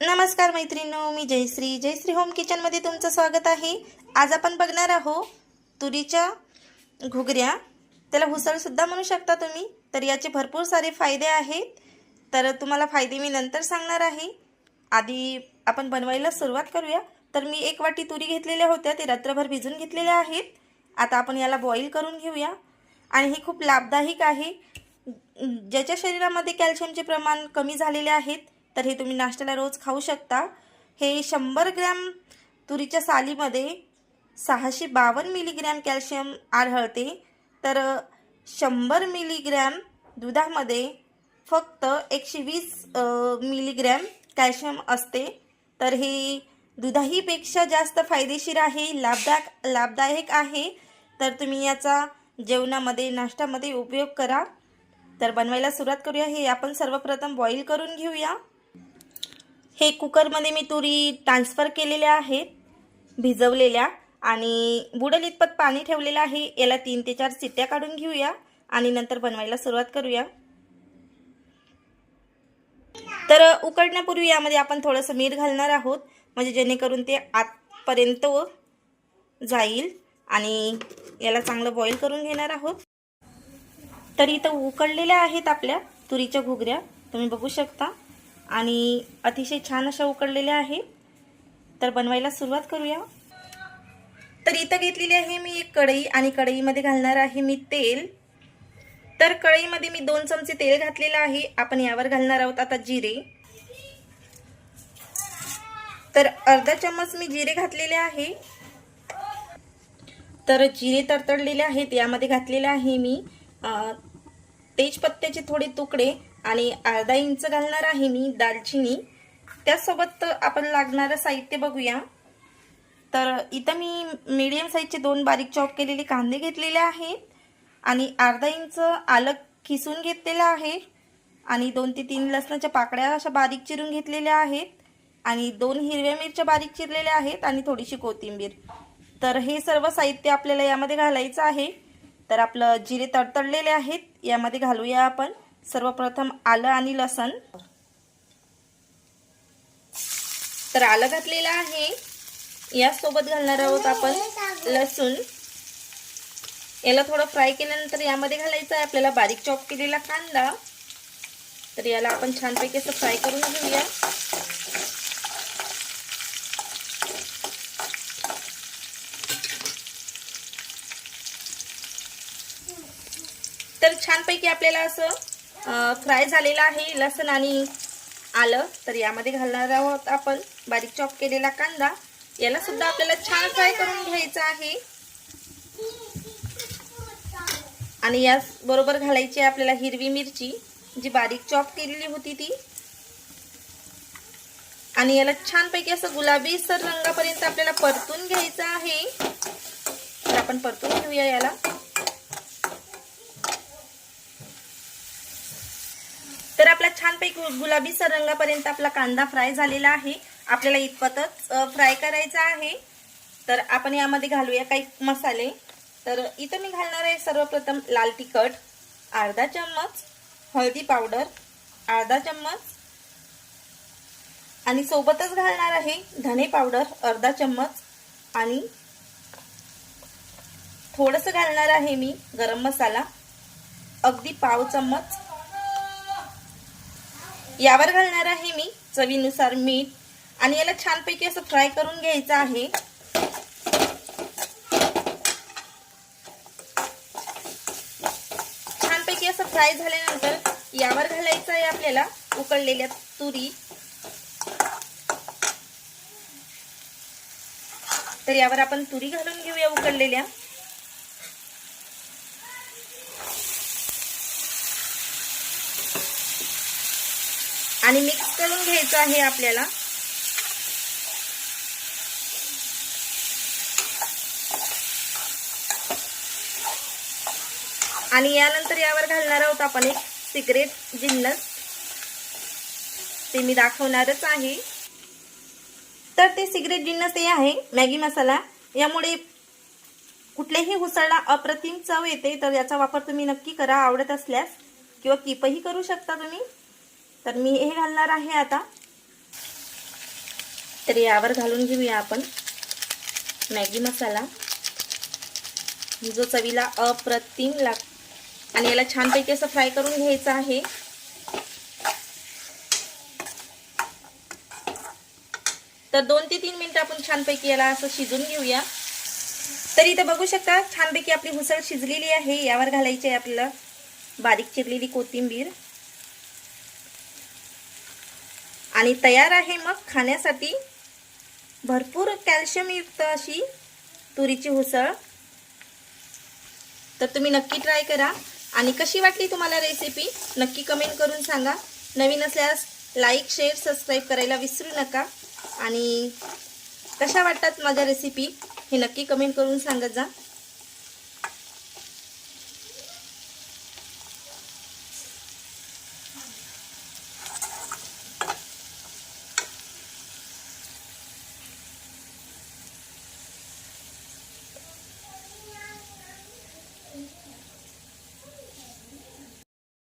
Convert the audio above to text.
नमस्कार मैत्रिणो मी जयश्री. जयश्री होम किचनमध्ये तुमचं स्वागत आहे. आज आपण बघणार आहोत तुरीच्या घुगऱ्या. त्याला हुसळसुद्धा म्हणू शकता तुम्ही तर याचे भरपूर सारे फायदे आहेत. तर तुम्हाला फायदे मी नंतर सांगणार आहे. आधी आपण बनवायला सुरुवात करूया. तर मी एक वाटी तुरी घेतलेल्या होत्या ते रात्रभर भिजून घेतलेल्या आहेत. आता आपण याला बॉईल करून घेऊया. आणि हे खूप लाभदायक आहे. ज्याच्या शरीरामध्ये कॅल्शियमचे प्रमाण कमी झालेले आहेत तर हे तुम्ही नाश्त्याला रोज खाऊ शकता. हे शंभर ग्रॅम तुरीच्या सालीमध्ये सहाशे बावन्न मिलीग्रॅम कॅल्शियम आढळते तर शंभर मिलीग्रॅम दुधामध्ये फक्त एकशे वीस मिलीग्रॅम कॅल्शियम असते. तर हे दुधाहीपेक्षा जास्त फायदेशीर आहे लाभदायक लाभदायक आहे. तर तुम्ही याचा जेवणामध्ये नाश्त्यामध्ये उपयोग करा. तर बनवायला सुरुवात करूया. हे आपण सर्वप्रथम बॉईल करून घेऊया. हे कुकरमध्ये मी तुरी ट्रान्सफर केलेल्या आहेत भिजवलेल्या आणि बुडल इतपत पाणी ठेवलेलं आहे. याला तीन ते चार चिट्ट्या काढून घेऊया आणि नंतर बनवायला सुरुवात करूया. तर उकडण्यापूर्वी यामध्ये आपण थोडंसं मीठ घालणार आहोत म्हणजे जेणेकरून ते आतपर्यंत जाईल आणि याला चांगलं बॉईल करून घेणार आहोत. तर इथं उकडलेल्या आहेत आपल्या तुरीच्या घुगऱ्या. तुम्ही बघू शकता. आणि अतिशय छान अशा उकडलेल्या आहेत. तर बनवायला सुरुवात करूया. तर इथं घेतलेली आहे मी एक कढई आणि कढईमध्ये घालणार आहे मी तेल. तर कढईमध्ये मी दोन चमचे तेल घातलेलं आहे. आपण यावर घालणार आहोत आता जिरे. तर अर्धा चम्मच मी जिरे घातलेले आहे. तर जिरे तरतडलेले आहेत यामध्ये घातलेले आहे मी. तेजपत्त्याचे थोडे तुकडे आणि अर्धा इंच घालणार आहे मी दालचिनी. त्यासोबत आपण लागणारं साहित्य बघूया. तर इथं मी मीडियम साईजचे दोन बारीक चॉप केलेले कांदे घेतलेले आहेत आणि अर्धा इंच आलं खिसून घेतलेलं आहे आणि दोन ते तीन लसणाच्या पाकड्या अशा बारीक चिरून घेतलेल्या आहेत आणि दोन हिरव्या मिरच्या बारीक चिरलेल्या आहेत आणि थोडीशी कोथिंबीर. तर हे सर्व साहित्य आपल्याला यामध्ये घालायचं आहे. तर आपलं जिरे तडतडलेले आहेत यामध्ये घालूया आपण. सर्वप्रथम आलं आणि लसण. तर आलं घातलेलं आहे. यासोबत घालणार आहोत आपण लसूण. याला थोडं फ्राय केल्यानंतर यामध्ये घालायचं आहे आपल्याला बारीक चॉप केलेला कांदा. तर याला आपण छानपैकी असं फ्राय करून घेऊया. तर छानपैकी आपल्याला असं फ्राय झालेलं आहे लसण आणि आलं. तर यामध्ये घालणार आहोत आपण बारीक चॉप केलेला कांदा. याला सुद्धा आपल्याला छान फ्राय करून घ्यायचा आहे. आणि याच बरोबर घालायची आहे आपल्याला हिरवी मिरची जी बारीक चॉप केलेली होती ती. आणि याला छानपैकी असं गुलाबी सर रंगापर्यंत आपल्याला परतून घ्यायचं आहे. तर आपण परतून घेऊया याला. आपला छानपैकी गुलाबी सर रंगापर्यंत आपला कांदा फ्राय झालेला आहे. आपल्याला इतपतच फ्राय करायचा आहे. तर आपण यामध्ये घालूया काही मसाले. तर इथं मी घालणार आहे सर्वप्रथम लाल तिखट अर्धा चम्मच हळदी पावडर अर्धा चम्मच आणि सोबतच घालणार आहे धने पावडर अर्धा चम्मच आणि थोडंसं घालणार आहे मी गरम मसाला अगदी पाव चम्मच यावर घालणार आहे मी चवीनुसार मीठ. आणि याला छानपैकी असं फ्राय करून घ्यायचं आहे. छानपैकी असं फ्राय झाल्यानंतर यावर घालायचं आहे आपल्याला उकळलेल्या तुरी. तर यावर आपण तुरी घालून घेऊया उकळलेल्या. आणि मिक्स करून घ्यायचं आहे आपल्याला. आणि यानंतर यावर घालणार आहोत आपण एक सिक्रेट जिन्नस. ते मी दाखवणारच आहे. तर ते सिक्रेट जिन्नस हे आहे मॅगी मसाला. यामुळे कुठल्याही हुसळला अप्रतिम चव येते तर याचा वापर तुम्ही नक्की करा आवडत असल्यास. किंवा कीपही करू शकता तुम्ही. तर मी हे घालणार आहे आता. तर यावर घालून घेऊया आपण मॅगी मसाला. जो चवीला अप्रतिम लाग आणि याला छानपैकी असं फ्राय करून घ्यायचं आहे. तर दोन ते तीन मिनिटं आपण छानपैकी याला असं शिजून घेऊया. तर इथं बघू शकता छानपैकी आपली हुसळ शिजलेली आहे. यावर घालायची आहे आपल्याला बारीक चिरलेली कोथिंबीर. आणि तयार आहे मग खाण्यासाठी भरपूर कॅल्शियमयुक्त अशी तुरीची उसळ. तर तुम्ही नक्की ट्राय करा. आणि कशी वाटली तुम्हाला रेसिपी नक्की कमेंट करून सांगा. नवीन असल्यास लाईक शेअर सबस्क्राईब करायला विसरू नका. आणि कशा वाटतात माझ्या रेसिपी हे नक्की कमेंट करून सांगत जा.